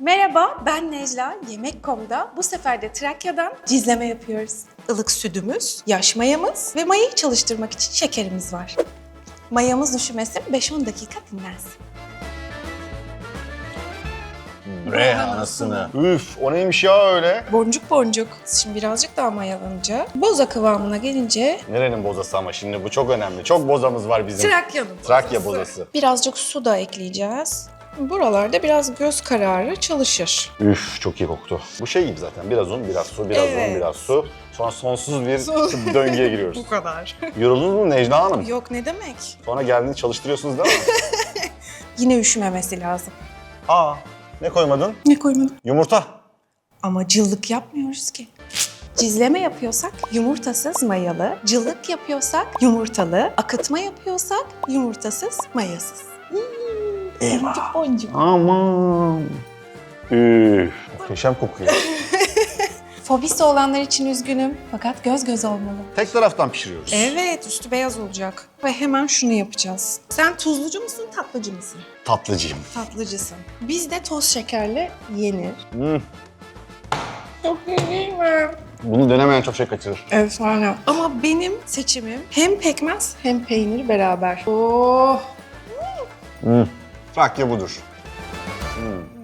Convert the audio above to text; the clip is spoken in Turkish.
Merhaba, ben Necla. Yemek.com'da bu sefer de Trakya'dan cizleme yapıyoruz. Ilık sütümüz, yaş mayamız ve mayayı çalıştırmak için şekerimiz var. Mayamız üşümesin, 5-10 dakika dinlensin. Bre anasını. Üf o neymiş ya öyle? Boncuk boncuk. Şimdi birazcık daha mayalanacak. Boza kıvamına gelince Nerenin bozası ama şimdi bu çok önemli. Çok bozamız var bizim. Trakya'nın Trakya bozası. Birazcık su da ekleyeceğiz. Buralarda biraz göz kararı çalışır. Üf çok iyi koktu. Bu şey gibi zaten biraz un, biraz su, biraz Evet. un, biraz su. Sonra sonsuz bir Su. döngüye giriyoruz. kadar. Yoruldunuz mu Necla Hanım? Yok ne demek? Sonra geldiğinde çalıştırıyorsunuz değil mi? Yine üşümemesi lazım. Aa ne koymadın? Ne koymadım? Yumurta. Ama cıllık yapmıyoruz ki. Cizleme yapıyorsak yumurtasız mayalı, cıllık yapıyorsak yumurtalı, akıtma yapıyorsak yumurtasız mayasız. Eyvah. Boncuk boncuk. Aman. Üf. Muhteşem kokuyor. Fobisi olanlar için üzgünüm fakat göz göz olmalı. Tek taraftan pişiriyoruz. Evet, üstü beyaz olacak. Ve hemen şunu yapacağız. Sen tuzlucu musun, tatlıcı mısın? Tatlıcıyım. Tatlıcısın. Bizde toz şekerle yenir. Hmm. Çok iyi değil mi? Bunu denemeyen çok şey kaçırır. Efsane. Ama benim seçimim hem pekmez hem peynir beraber. Oh! Hmm. Trakya budur. Hmm.